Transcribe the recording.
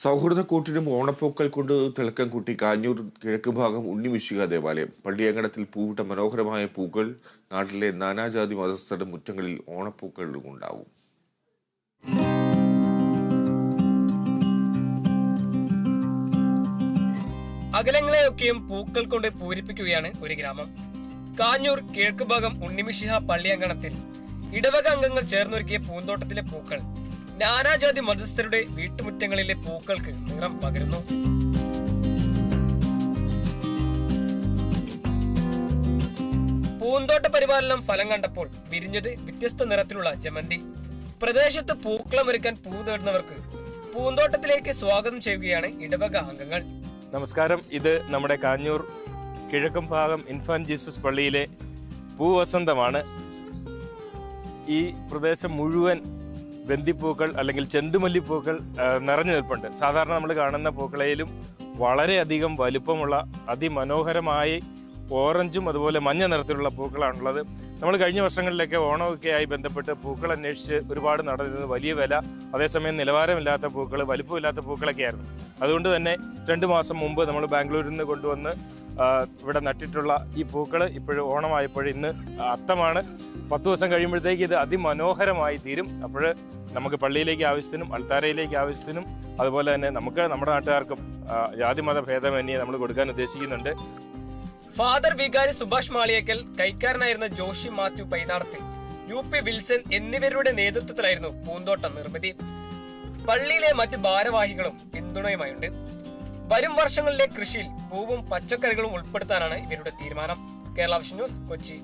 സൗഹൃദ കൂട്ടിനും ഓണപ്പൂക്കൾ കൊണ്ട് തിളക്കം കൂട്ടി കാഞ്ഞൂർ കിഴക്ക് ഭാഗം ഉണ്ണിമിശിക ദേവാലയം. പള്ളിയങ്കണത്തിൽ പൂവിട്ട മനോഹരമായ പൂക്കൾ നാട്ടിലെ നാനാജാതി മതസ്ഥരുടെ മുറ്റങ്ങളിൽ ഓണപ്പൂക്കളിലും ഉണ്ടാവും. അകലങ്ങളെയൊക്കെയും പൂക്കൾ കൊണ്ട് പൂരിപ്പിക്കുകയാണ് ഒരു ഗ്രാമം. കാഞ്ഞൂർ കിഴക്ക് ഭാഗം ഉണ്ണിമിഷിഹ പള്ളിയങ്കണത്തിൽ ഇടവക അംഗങ്ങൾ ചേർന്നൊരുക്കിയ പൂന്തോട്ടത്തിലെ പൂക്കൾ നാനാജാതി മതസ്ഥരുടെ വീട്ടുമുറ്റങ്ങളിലെ പൂക്കൾക്ക് നിറം പകരുന്നു. പൂന്തോട്ട പരിപാലനം ഫലം കണ്ടപ്പോൾ വിരിഞ്ഞത് വ്യത്യസ്ത നിറത്തിലുള്ള ജമന്തി. പ്രദേശത്ത് പൂക്കളമൊരുക്കാൻ പൂ നേടുന്നവർക്ക് പൂന്തോട്ടത്തിലേക്ക് സ്വാഗതം ചെയ്യുകയാണ് ഇടവക അംഗങ്ങൾ. നമസ്കാരം. ഇത് നമ്മുടെ കാഞ്ഞൂർ കിഴക്കും ഭാഗം ഇൻഫാൻ ജീസസ് പള്ളിയിലെ പൂവസന്തമാണ്. ഈ പ്രദേശം മുഴുവൻ ബന്ദിപ്പൂക്കൾ അല്ലെങ്കിൽ ചെണ്ടുമല്ലിപ്പൂക്കൾ പൂക്കൾ നിറഞ്ഞു നിൽപ്പുണ്ട്. സാധാരണ നമ്മൾ കാണുന്ന പൂക്കളയിലും വളരെയധികം വലുപ്പമുള്ള അതിമനോഹരമായി ഓറഞ്ചും അതുപോലെ മഞ്ഞ നിറത്തിലുള്ള പൂക്കളാണുള്ളത്. നമ്മൾ കഴിഞ്ഞ വർഷങ്ങളിലൊക്കെ ഓണമൊക്കെ ആയി ബന്ധപ്പെട്ട് പൂക്കൾ അന്വേഷിച്ച് ഒരുപാട് നടന്നിരുന്നത് വലിയ വില അതേസമയം നിലവാരമില്ലാത്ത പൂക്കൾ വലുപ്പമില്ലാത്ത പൂക്കളൊക്കെ ആയിരുന്നു അതുകൊണ്ട് തന്നെ രണ്ട് മാസം മുമ്പ് നമ്മൾ ബാംഗ്ലൂരിൽ നിന്ന് കൊണ്ടുവന്ന് ഇവിടെ നട്ടിട്ടുള്ള ഈ പൂക്കൾ ഇപ്പോഴും ഓണമായപ്പോൾ ഇന്ന് അത്തമാണ്. പത്ത് ദിവസം കഴിയുമ്പോഴത്തേക്ക് ഇത് അതിമനോഹരമായി തീരും. അപ്പോൾ നമുക്ക് പള്ളിയിലേക്ക് ആവശ്യത്തിനും അൾത്താരയിലേക്ക് ആവശ്യത്തിനും അതുപോലെ തന്നെ നമുക്ക് നമ്മുടെ നാട്ടുകാർക്കും ജാതിമത ഭേദമന്യേ നമ്മൾ കൊടുക്കാൻ ഉദ്ദേശിക്കുന്നുണ്ട്. ഫാദർ വികാരി സുഭാഷ് മാളിയേക്കൽ കൈക്കാരനായിരുന്ന ജോഷി മാത്യു പൈനാർത്തി യു പി വിൽസൺ എന്നിവരുടെ നേതൃത്വത്തിലായിരുന്നു പൂന്തോട്ട നിർമ്മിതി. പള്ളിയിലെ മറ്റ് ഭാരവാഹികളും പിന്തുണയുമായുണ്ട്. വരും വർഷങ്ങളിലെ കൃഷിയിൽ പൂവും പച്ചക്കറികളും ഉൾപ്പെടുത്താനാണ് ഇവരുടെ തീരുമാനം. Kerala vision news Kochi.